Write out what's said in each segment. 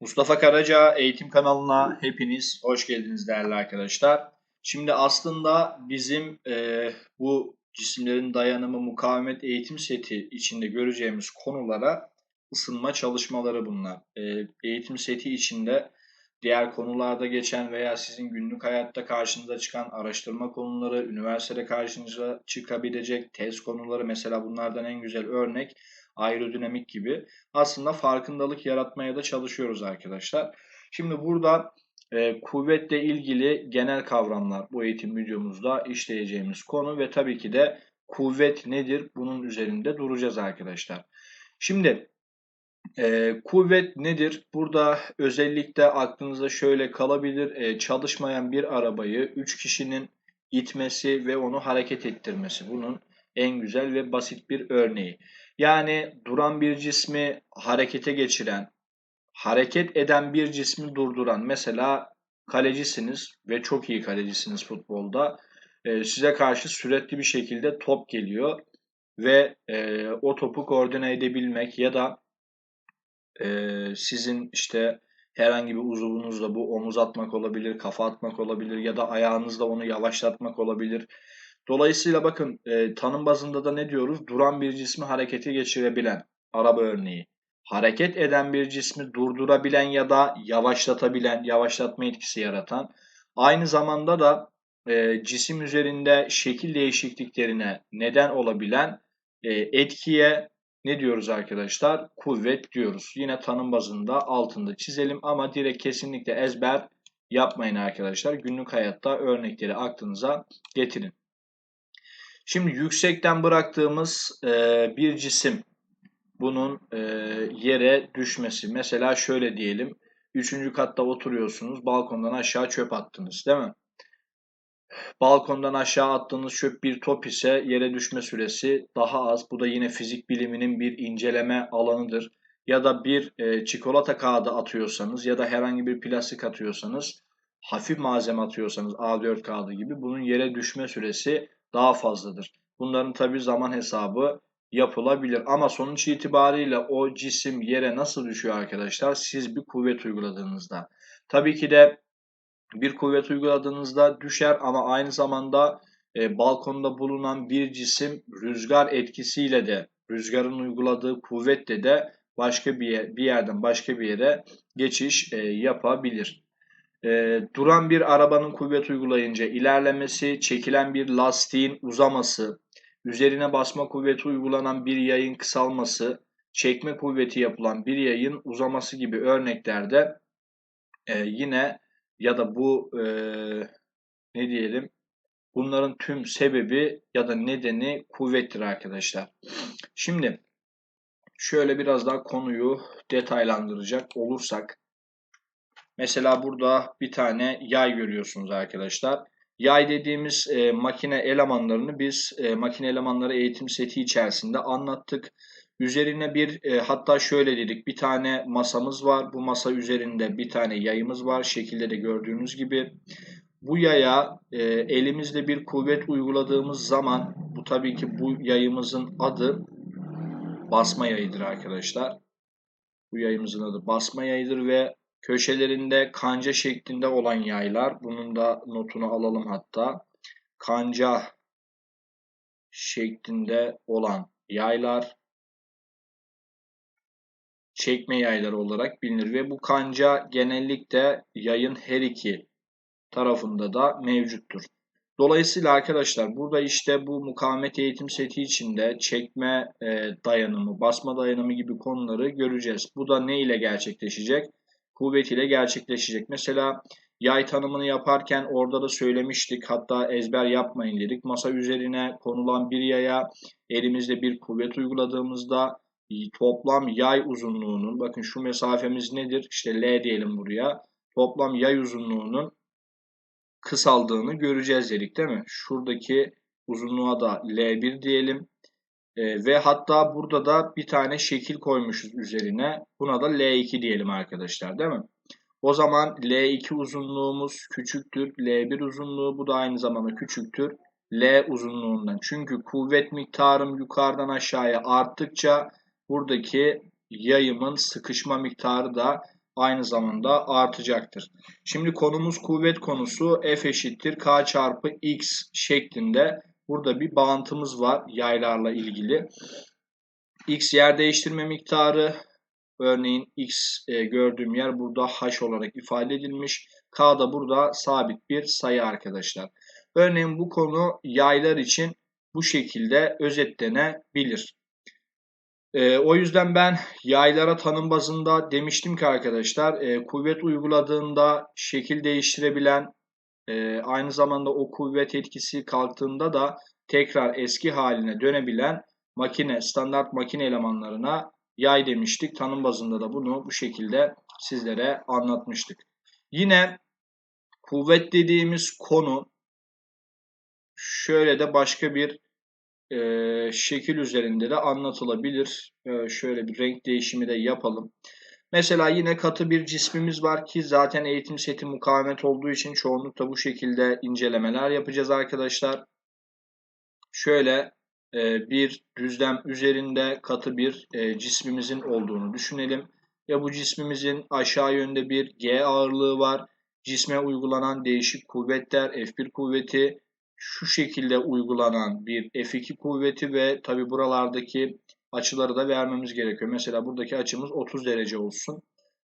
Mustafa Karaca Eğitim kanalına hepiniz hoş geldiniz değerli arkadaşlar. Şimdi aslında bizim e, bu cisimlerin dayanımı mukavemet eğitim seti içinde göreceğimiz konulara ısınma çalışmaları bunlar. E, eğitim seti içinde diğer konularda geçen veya sizin günlük hayatta karşınıza çıkan araştırma konuları, üniversitede karşınıza çıkabilecek test konuları mesela bunlardan en güzel örnek aerodinamik gibi aslında farkındalık yaratmaya da çalışıyoruz arkadaşlar. Şimdi burada e, kuvvetle ilgili genel kavramlar bu eğitim videomuzda işleyeceğimiz konu ve tabii ki de kuvvet nedir bunun üzerinde duracağız arkadaşlar. Şimdi e, kuvvet nedir? Burada özellikle aklınızda şöyle kalabilir. E, çalışmayan bir arabayı 3 kişinin itmesi ve onu hareket ettirmesi. Bunun en güzel ve basit bir örneği. Yani duran bir cismi harekete geçiren, hareket eden bir cismi durduran. Mesela kalecisiniz ve çok iyi kalecisiniz futbolda. E, size karşı sürekli bir şekilde top geliyor ve e, o topu koordine edebilmek ya da e, sizin işte herhangi bir uzuvunuzla bu omuz atmak olabilir, kafa atmak olabilir ya da ayağınızla onu yavaşlatmak olabilir. Dolayısıyla bakın e, tanım bazında da ne diyoruz? Duran bir cismi harekete geçirebilen araba örneği. Hareket eden bir cismi durdurabilen ya da yavaşlatabilen, yavaşlatma etkisi yaratan. Aynı zamanda da e, cisim üzerinde şekil değişikliklerine neden olabilen e, etkiye ne diyoruz arkadaşlar? Kuvvet diyoruz. Yine tanım bazında altında çizelim ama direkt kesinlikle ezber yapmayın arkadaşlar. Günlük hayatta örnekleri aklınıza getirin. Şimdi yüksekten bıraktığımız e, bir cisim bunun e, yere düşmesi. Mesela şöyle diyelim. Üçüncü katta oturuyorsunuz. Balkondan aşağı çöp attınız değil mi? Balkondan aşağı attığınız çöp bir top ise yere düşme süresi daha az. Bu da yine fizik biliminin bir inceleme alanıdır. Ya da bir e, çikolata kağıdı atıyorsanız ya da herhangi bir plastik atıyorsanız, hafif malzeme atıyorsanız A4 kağıdı gibi bunun yere düşme süresi daha fazladır. Bunların tabi zaman hesabı yapılabilir ama sonuç itibariyle o cisim yere nasıl düşüyor arkadaşlar? Siz bir kuvvet uyguladığınızda. Tabii ki de bir kuvvet uyguladığınızda düşer ama aynı zamanda e, balkonda bulunan bir cisim rüzgar etkisiyle de rüzgarın uyguladığı kuvvetle de başka bir, yer, bir yerden başka bir yere geçiş e, yapabilir. E, duran bir arabanın kuvvet uygulayınca ilerlemesi, çekilen bir lastiğin uzaması, üzerine basma kuvveti uygulanan bir yayın kısalması, çekme kuvveti yapılan bir yayın uzaması gibi örneklerde e, yine ya da bu e, ne diyelim bunların tüm sebebi ya da nedeni kuvvettir arkadaşlar. Şimdi şöyle biraz daha konuyu detaylandıracak olursak Mesela burada bir tane yay görüyorsunuz arkadaşlar. Yay dediğimiz e, makine elemanlarını biz e, makine elemanları eğitim seti içerisinde anlattık. Üzerine bir e, hatta şöyle dedik bir tane masamız var. Bu masa üzerinde bir tane yayımız var. Şekilde de gördüğünüz gibi. Bu yaya e, elimizde bir kuvvet uyguladığımız zaman bu tabii ki bu yayımızın adı basma yayıdır arkadaşlar. Bu yayımızın adı basma yayıdır ve Köşelerinde kanca şeklinde olan yaylar. Bunun da notunu alalım hatta. Kanca şeklinde olan yaylar çekme yayları olarak bilinir ve bu kanca genellikle yayın her iki tarafında da mevcuttur. Dolayısıyla arkadaşlar burada işte bu mukavemet eğitim seti içinde çekme e, dayanımı, basma dayanımı gibi konuları göreceğiz. Bu da ne ile gerçekleşecek? Kuvvetiyle gerçekleşecek. Mesela yay tanımını yaparken orada da söylemiştik. Hatta ezber yapmayın dedik. Masa üzerine konulan bir yaya elimizde bir kuvvet uyguladığımızda toplam yay uzunluğunun bakın şu mesafemiz nedir? İşte L diyelim buraya. Toplam yay uzunluğunun kısaldığını göreceğiz dedik değil mi? Şuradaki uzunluğa da L1 diyelim. E, ve hatta burada da bir tane şekil koymuşuz üzerine. Buna da L2 diyelim arkadaşlar değil mi? O zaman L2 uzunluğumuz küçüktür. L1 uzunluğu bu da aynı zamanda küçüktür. L uzunluğundan. Çünkü kuvvet miktarım yukarıdan aşağıya arttıkça buradaki yayımın sıkışma miktarı da aynı zamanda artacaktır. Şimdi konumuz kuvvet konusu F eşittir K çarpı X şeklinde. Burada bir bağıntımız var yaylarla ilgili. X yer değiştirme miktarı örneğin X e, gördüğüm yer burada H olarak ifade edilmiş. K da burada sabit bir sayı arkadaşlar. Örneğin bu konu yaylar için bu şekilde özetlenebilir. E, o yüzden ben yaylara tanım bazında demiştim ki arkadaşlar e, kuvvet uyguladığında şekil değiştirebilen e, aynı zamanda o kuvvet etkisi kalktığında da tekrar eski haline dönebilen makine standart makine elemanlarına yay demiştik. Tanım bazında da bunu bu şekilde sizlere anlatmıştık. Yine kuvvet dediğimiz konu şöyle de başka bir e, şekil üzerinde de anlatılabilir. E, şöyle bir renk değişimi de yapalım. Mesela yine katı bir cismimiz var ki zaten eğitim seti mukavemet olduğu için çoğunlukla bu şekilde incelemeler yapacağız arkadaşlar. Şöyle e, bir düzlem üzerinde katı bir e, cismimizin olduğunu düşünelim. Ya bu cismimizin aşağı yönde bir G ağırlığı var. Cisme uygulanan değişik kuvvetler F1 kuvveti, şu şekilde uygulanan bir F2 kuvveti ve tabi buralardaki açıları da vermemiz gerekiyor. Mesela buradaki açımız 30 derece olsun.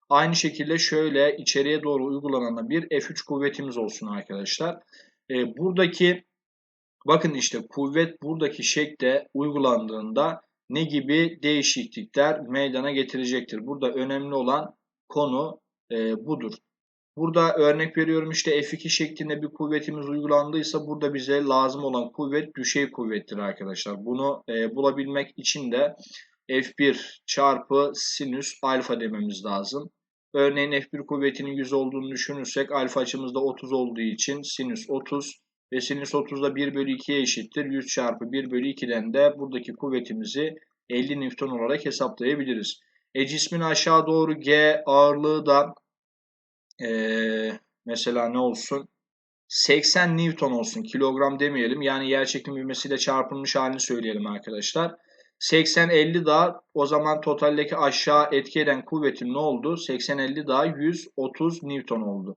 Aynı şekilde şöyle içeriye doğru uygulanan bir F3 kuvvetimiz olsun arkadaşlar. E, buradaki bakın işte kuvvet buradaki şekle uygulandığında ne gibi değişiklikler meydana getirecektir. Burada önemli olan konu e, budur. Burada örnek veriyorum işte F2 şeklinde bir kuvvetimiz uygulandıysa burada bize lazım olan kuvvet düşey kuvvettir arkadaşlar. Bunu e, bulabilmek için de F1 çarpı sinüs alfa dememiz lazım. Örneğin F1 kuvvetinin 100 olduğunu düşünürsek alfa açımızda 30 olduğu için sinüs 30 ve sinüs 30 da 1 bölü 2'ye eşittir. 100 çarpı 1 bölü 2'den de buradaki kuvvetimizi 50 Newton olarak hesaplayabiliriz. E cismin aşağı doğru G ağırlığı da ee, mesela ne olsun? 80 Newton olsun. Kilogram demeyelim. Yani yer çekim ivmesiyle çarpılmış halini söyleyelim arkadaşlar. 80-50 daha o zaman totaldeki aşağı etki eden kuvvetim ne oldu? 80-50 daha 130 Newton oldu.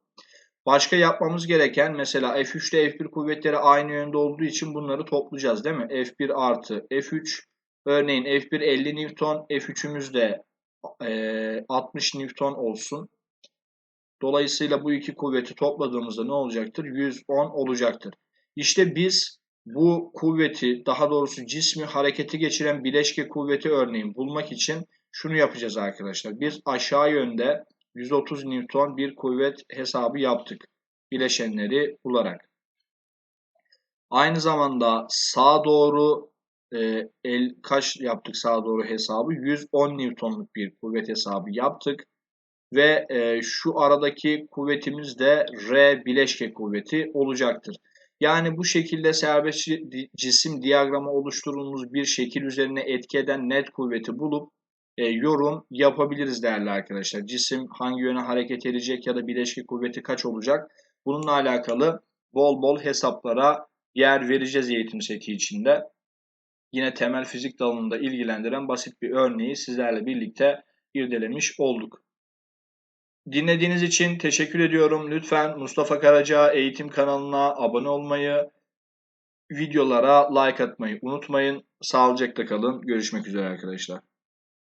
Başka yapmamız gereken mesela F3 ile F1 kuvvetleri aynı yönde olduğu için bunları toplayacağız değil mi? F1 artı F3 örneğin F1 50 Newton F3'ümüz de e, 60 Newton olsun. Dolayısıyla bu iki kuvveti topladığımızda ne olacaktır? 110 olacaktır. İşte biz bu kuvveti daha doğrusu cismi hareketi geçiren bileşke kuvveti örneğin bulmak için şunu yapacağız arkadaşlar. Biz aşağı yönde 130 Newton bir kuvvet hesabı yaptık. Bileşenleri bularak. Aynı zamanda sağa doğru e, el kaç yaptık sağa doğru hesabı? 110 Newton'luk bir kuvvet hesabı yaptık ve e, şu aradaki kuvvetimiz de R bileşke kuvveti olacaktır. Yani bu şekilde serbest cisim diyagramı oluşturulmuş bir şekil üzerine etki eden net kuvveti bulup e, yorum yapabiliriz değerli arkadaşlar. Cisim hangi yöne hareket edecek ya da bileşke kuvveti kaç olacak? Bununla alakalı bol bol hesaplara yer vereceğiz eğitim seti içinde. Yine temel fizik dalında ilgilendiren basit bir örneği sizlerle birlikte irdelemiş olduk. Dinlediğiniz için teşekkür ediyorum. Lütfen Mustafa Karaca eğitim kanalına abone olmayı, videolara like atmayı unutmayın. Sağlıcakla kalın. Görüşmek üzere arkadaşlar.